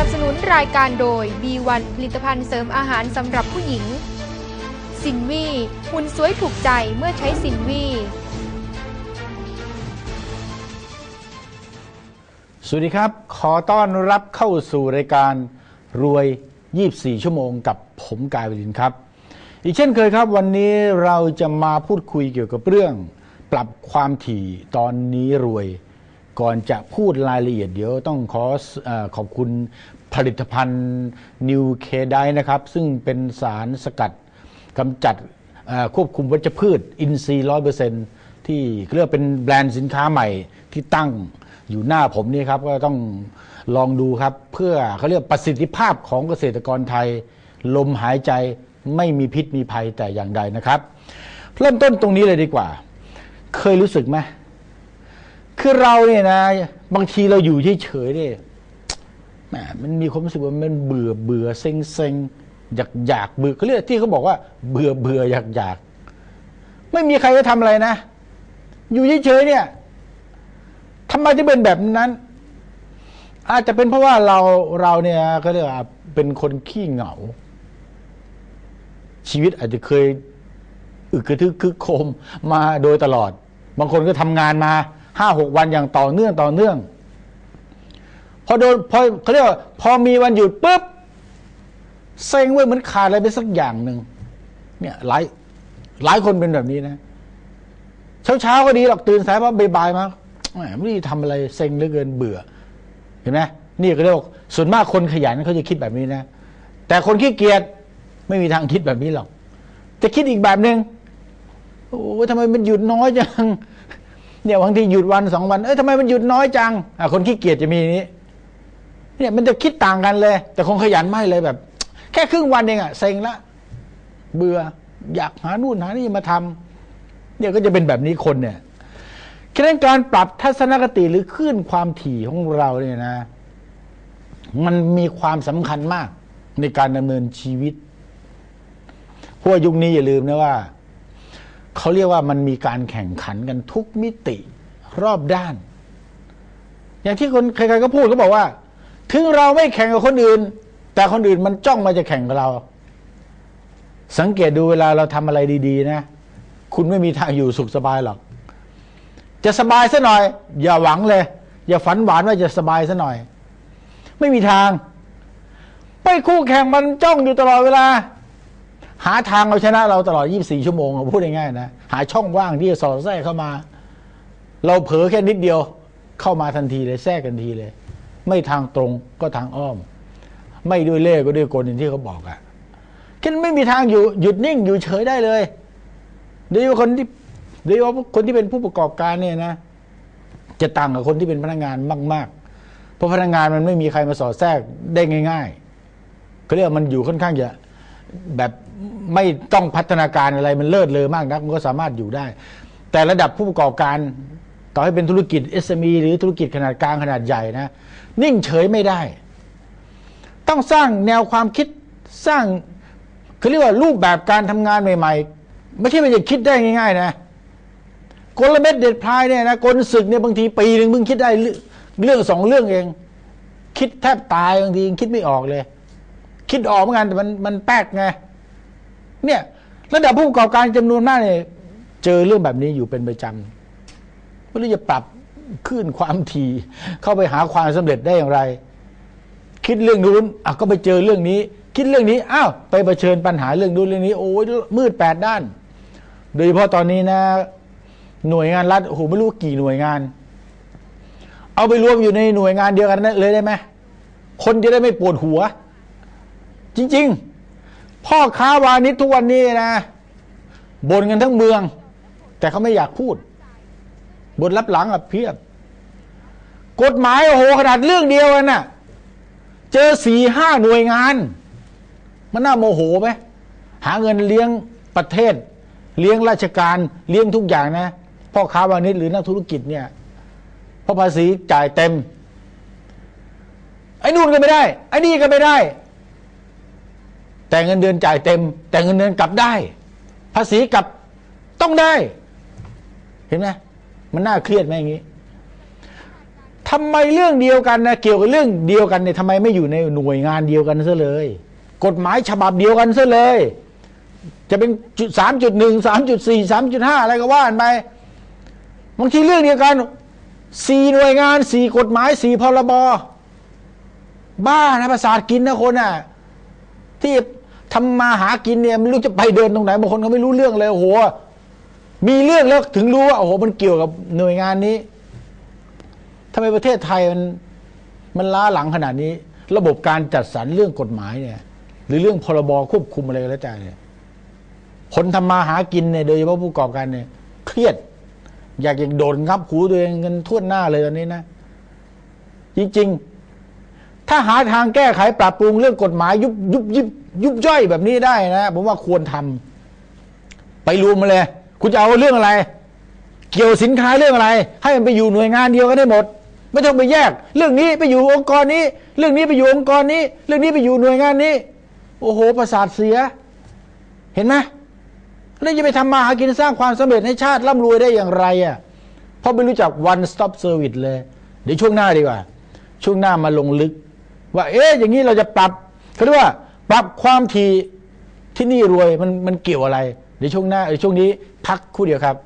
สนับสนุนรายการโดย B1 ผลิตภัณฑ์เสริมอาหารสำหรับผู้หญิง สินวีหุ่นสวยถูกใจเมื่อใช้สินวีสวัสดีครับ ขอต้อนรับเข้าสู่รายการรวย 24 ชั่วโมงกับผมกายวินครับ อีกเช่นเคยครับ วันนี้เราจะมาพูดคุยเกี่ยวกับเรื่อง ปรับความถี่ตอนนี้รวย ก่อนจะพูดรายละเอียดเดี๋ยวต้องขออขอบคุณผลิตภัณฑ์นิวเคไดนะครับ ซึ่งเป็นสารสกัดกำจัดควบคุมวัชพืช อินทรีย์ร้อยเปอร์เซ็นที่เรียกเป็นแบรนด์สินค้าใหม่ที่ตั้งอยู่หน้าผมนี่ครับ ก็ต้องลองดูครับ เพื่อเขาเรียกประสิทธิภาพของเกษตรกรไทย ลมหายใจไม่มีพิษมีภัยแต่อย่างใดนะครับ เริ่มต้นตรงนี้เลยดีกว่า เคยรู้สึกไหม คือเราเนี่ยนะ บางทีเราอยู่เฉยๆเนี่ยแหมมันมีความรู้สึกว่ามันเบื่อเบื่อเซ็งเซ็งอยากอยากเบื่อเขาเรียกที่เขาบอกว่า เบื่อเบื่ออยากอยากไม่มีใครจะทำอะไรนะ อยู่เฉยๆเนี่ยทำไมถึงเป็นแบบนั้น อาจจะเป็นเพราะว่าเราเราเนี่ยก็เรียกว่าเป็นคนขี้เหงา ชีวิตอาจจะเคย อึกกระทึกคึกโคมมาโดยตลอด บางคนก็ทำงานมา ห้าหกวันอย่างต่อเนื่องต่อเนื่อง พอโดนพอเขาเรียกว่าพอมีวันหยุดปุ๊บเซ็งไว้เหมือนขาดอะไรไปสักอย่างหนึ่งเนี่ยหลายหลายคนเป็นแบบนี้นะ เช้าเช้าก็ดีหรอกตื่นสายมาบ่ายมาไม่ได้ทำอะไรเซ็งเหลือเกินเบื่อ เห็นไหมนี่ก็เรียกส่วนมากคนขยันเขาจะคิดแบบนี้นะ แต่คนขี้เกียจไม่มีทางคิดแบบนี้หรอกจะคิดอีกแบบหนึ่งโอ้ทำไมมันหยุดน้อยจัง เนี่ยบางทีหยุดวันสองวัน เอ้ยทำไมมันหยุดน้อยจังอะคนขี้เกียจจะมีนี้ เนี่ยมันจะคิดต่างกันเลย แต่คนขยันไม่เลยแบบ แค่ครึ่งวันเองอะเซ็งละ เบื่ออยากหานู่นหานี่มาทำเนี่ยก็จะเป็นแบบนี้คนเนี่ยฉะนั้นการปรับทัศนคติหรือคลื่นความถี่ของเราเนี่ยนะ มันมีความสำคัญมากในการดำเนินชีวิตเพว่ายุคนี้อย่าลืมนะว่า เขาเรียกว่ามันมีการแข่งขันกันทุกมิติรอบด้าน อย่างที่คนใครๆก็พูดเขาบอกว่า ถึงเราไม่แข่งกับคนอื่น แต่คนอื่นมันจ้องมาจะแข่งกับเรา สังเกตดูเวลาเราทำอะไรดี ๆ นะ คุณไม่มีทางอยู่สุขสบายหรอก จะสบายซะหน่อย อย่าหวังเลย อย่าฝันหวานว่าจะสบายซะหน่อย ไม่มีทาง ไปคู่แข่งมันจ้องอยู่ตลอดเวลา หาทางเอาชนะเราตลอด 24 ชั่วโมงพูดง่ายๆนะหาช่องว่างที่จะสอดแทรกเข้ามา เราเผลอแค่นิดเดียว เข้ามาทันทีเลยแทรกกันทีเลย ไม่ทางตรงก็ทางอ้อม ไม่ด้วยเล่ก็ด้วยกลอย่างที่เขาบอกอะแค่ไม่มีทางอยู่หยุดนิ่งอยู่เฉยได้เลยโดยเฉพาะคนที่โดยเฉพาะคนที่เป็นผู้ประกอบการเนี่ยนะ จะต่างกับคนที่เป็นพนักงานมาก ๆ เพราะพนักงานมันไม่มีใครมาสอดแทรกได้ง่ายๆเขาเรียกว่ามันอยู่ค่อนข้างจะ แบบไม่ต้องพัฒนาการอะไรมันเลิศเลอมากนักมันก็สามารถอยู่ได้ แต่ระดับผู้ประกอบการ ต่อให้เป็นธุรกิจ SME หรือธุรกิจขนาดกลางขนาดใหญ่นะ นิ่งเฉยไม่ได้ ต้องสร้างแนวความคิดสร้างเขาเรียกว่ารูปแบบการทำงานใหม่ ๆ ไม่ใช่มันจะคิดได้ง่าย ๆ นะกลเม็ดเด็ดพลายเนี่ยนะกลศึกเนี่ยบางทีปีหนึ่งเพิ่งคิดได้เรื่องเรื่องสองเรื่องเอง คิดแทบตายบางทียังคิดไม่ออกเลย คิดออกเหมือนกันแต่มันมันแป๊กไงเนี่ยระดับผู้ประกอบการจำนวนมากเนี่ยเจอเรื่องแบบนี้อยู่เป็นประจำไม่รู้จะปรับขึ้นความถี่เข้าไปหาความสำเร็จได้อย่างไร คิดเรื่องนู้นอะก็ไปเจอเรื่องนี้ คิดเรื่องนี้อ้าวไปเผชิญปัญหาเรื่องนู้นเรื่องนี้ โอ้ยมืดแปดด้าน โดยเฉพาะตอนนี้นะ หน่วยงานรัฐโอ้โหไม่รู้กี่หน่วยงาน เอาไปรวมอยู่ในหน่วยงานเดียวกันนั้นเลยได้ไหมคนจะได้ไม่ปวดหัว จริง ๆ พ่อค้าวานิชทุกวันนี้นะบ่นกันทั้งเมือง แต่เขาไม่อยากพูดบนรับหลังอะเพียบ กฎหมายโอ้โหขนาดเรื่องเดียวนน่ะ เจอสี่ห้าหน่วยงาน มันน่าโมโหไหมหาเงินเลี้ยงประเทศ เลี้ยงราชการเลี้ยงทุกอย่างนะพ่อค้าวานิชหรือนักธุรกิจเนี่ยเพราะภาษีจ่ายเต็มไอ้นู่นก็ไม่ได้ไอ้นี่ก็ไม่ได้ แต่เงินเดือนจ่ายเต็ม แต่เงินเดือนกลับได้ ภาษีกลับต้องได้ เห็นไหมมันน่าเครียดไหมอย่างนี้ทำไมเรื่องเดียวกันนะเกี่ยวกับเรื่องเดียวกันเนี่ยทำไมไม่อยู่ในหน่วยงานเดียวกันซะเลย กฎหมายฉบับเดียวกันซะเลย จะเป็นจุดสามจุดหนึ่งสามจุดสี่สามจุดห้าอะไรก็ว่ากันไปบางทีเรื่องเดียวกันสี่หน่วยงานสี่กฎหมายสี่พรบบ้านะประสาทกินนะคนอะ ที่ ทำมาหากินเนี่ยไม่รู้จะไปเดินตรงไหนบางคนก็ไม่รู้เรื่องเลยโอ้โหมีเรื่องแล้วถึงรู้ว่าโอ้โหมันเกี่ยวกับหน่วยงานนี้ทำไมประเทศไทยมันมันล้าหลังขนาดนี้ ระบบการจัดสรรเรื่องกฎหมายเนี่ย หรือเรื่องพรบควบคุมอะไรก็แล้วแต่เนี่ยคนทำมาหากินเนี่ยโดยเฉพาะผู้ประกอบการเนี่ย เครียด อยากจะโดนงับหูตัวเองกันทั่วหน้าเลยตอนนี้นะ จริง ๆ ถ้าหาทางแก้ไขปรับปรุงเรื่องกฎหมายยุบยุบยุบยุบย่อยแบบนี้ได้นะผมว่าควรทำไปรวมมาเลย คุณจะเอาเรื่องอะไร เกี่ยวสินค้าเรื่องอะไร ให้มันไปอยู่หน่วยงานเดียวกันได้หมด ไม่ต้องไปแยก เรื่องนี้ไปอยู่องค์กรนี้ เรื่องนี้ไปอยู่องค์กรนี้ เรื่องนี้ไปอยู่หน่วยงานนี้ โอ้โหประสาทเสีย เห็นไหมแล้วจะไปทำมาหากินสร้างความสำเร็จให้ชาติร่ำรวยได้อย่างไรอะเพราะไม่รู้จัก one stop service เลย เดี๋ยวช่วงหน้าดีกว่า ช่วงหน้ามาลงลึก ว่า เอ๊ะอย่างนี้เราจะปรับเขาเรียกว่าปรับความถี่ที่นี่รวยมันมันเกี่ยวอะไรเดี๋ยวช่วงหน้าเดี๋ยวช่วงนี้พักคู่เดียวครับ